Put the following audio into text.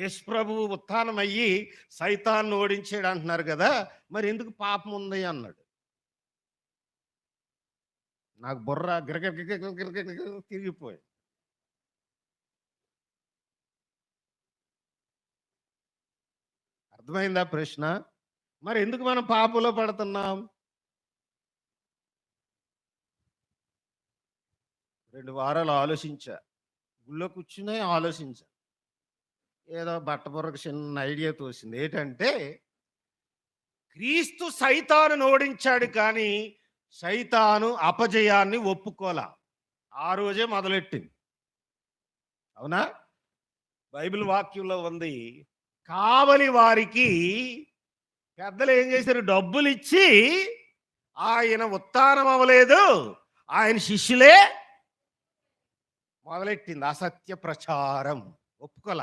యశ్ ప్రభువు ఉత్థానం అయ్యి సైతాన్ని ఓడించాడు అంటున్నారు కదా మరి ఎందుకు పాపం ఉంది అన్నాడు. నాకు బుర్ర గిరగిర తిరిగిపోయింది. అర్థమైందా ప్రశ్న? మరి ఎందుకు మనం పాపంలో పడుతున్నాం? రెండు వారాలు ఆలోచించా. గుళ్ళో కూర్చునే ఆలోచించా. ఏదో బట్టబుర్రకు చిన్న ఐడియా తోసింది. ఏంటంటే క్రీస్తు సైతాను ఓడించాడు కానీ సైతాను అపజయాన్ని ఒప్పుకోలా. ఆ రోజే మొదలెట్టింది. అవునా? బైబిల్ వాక్యంలో ఉంది కావలి వారికి పెద్దలు ఏం చేశారు? డబ్బులు ఇచ్చి ఆయన ఉత్థానం అవ్వలేదు. ఆయన శిష్యులే మొదలెట్టింది. అసత్య ప్రచారం. ఒప్పుకోలా.